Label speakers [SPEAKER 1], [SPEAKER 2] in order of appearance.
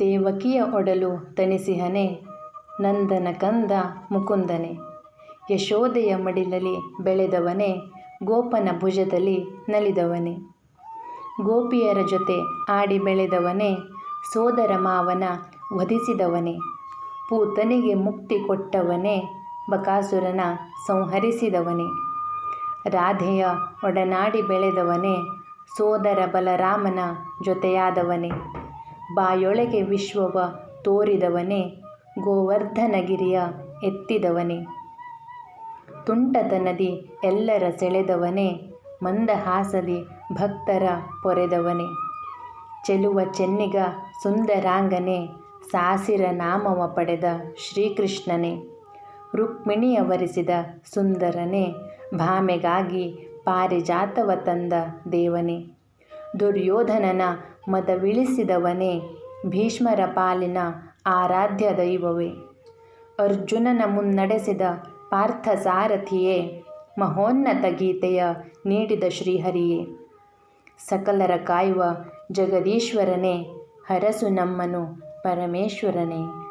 [SPEAKER 1] ದೇವಕಿಯ ಒಡಲು ತನಿಸಿಹನೆ ನಂದನ ಕಂದ ಮುಕುಂದನೆ. ಯಶೋದೆಯ ಮಡಿಲಲ್ಲಿ ಬೆಳೆದವನೇ, ಗೋಪನ ಭುಜದಲ್ಲಿ ನಲಿದವನೇ. ಗೋಪಿಯರ ಜೊತೆ ಆಡಿ ಬೆಳೆದವನೇ, ಸೋದರ ಮಾವನ ವಧಿಸಿದವನೇ. ಪೂತನಿಗೆ ಮುಕ್ತಿ ಕೊಟ್ಟವನೇ, ಬಕಾಸುರನ ಸಂಹರಿಸಿದವನೇ. ರಾಧೆಯ ಒಡನಾಡಿ ಬೆಳೆದವನೇ, ಸೋದರ ಬಲರಾಮನ ಜೊತೆಯಾದವನೇ. ಬಾಯೊಳಗೆ ವಿಶ್ವವ ತೋರಿದವನೇ, ಗೋವರ್ಧನಗಿರಿಯ ಎತ್ತಿದವನೇ. ತುಂಟತನದಿ ಎಲ್ಲರ ಸೆಳೆದವನೇ, ಮಂದಹಾಸದಿ ಭಕ್ತರ ಪೊರೆದವನೇ. ಚೆಲುವ ಚೆನ್ನಿಗ ಸುಂದರಾಂಗನೆ, ಸಾಸಿರ ನಾಮವ ಪಡೆದ ಶ್ರೀಕೃಷ್ಣನೇ. ರುಕ್ಮಿಣಿಯ ವರಿಸಿದ ಸುಂದರನೇ, ಭಾಮೆಗಾಗಿ ಪಾರಿಜಾತವ ತಂದ ದೇವನೇ. ದುರ್ಯೋಧನನ ಮದವಿಳಿಸಿದವನೇ ಭೀಷ್ಮರ ಪಾಲಿನ ಆರಾಧ್ಯ ದೈವವೇ. ಅರ್ಜುನನ ಮುನ್ನಡೆಸಿದ ಪಾರ್ಥಸಾರಥಿಯೇ ಮಹೋನ್ನತ ಗೀತೆಯ ನೀಡಿದ ಶ್ರೀಹರಿಯೇ. ಸಕಲರ ಕಾಯುವ ಜಗದೀಶ್ವರನೇ, ಹರಸು ನಮ್ಮನು ಪರಮೇಶ್ವರನೇ.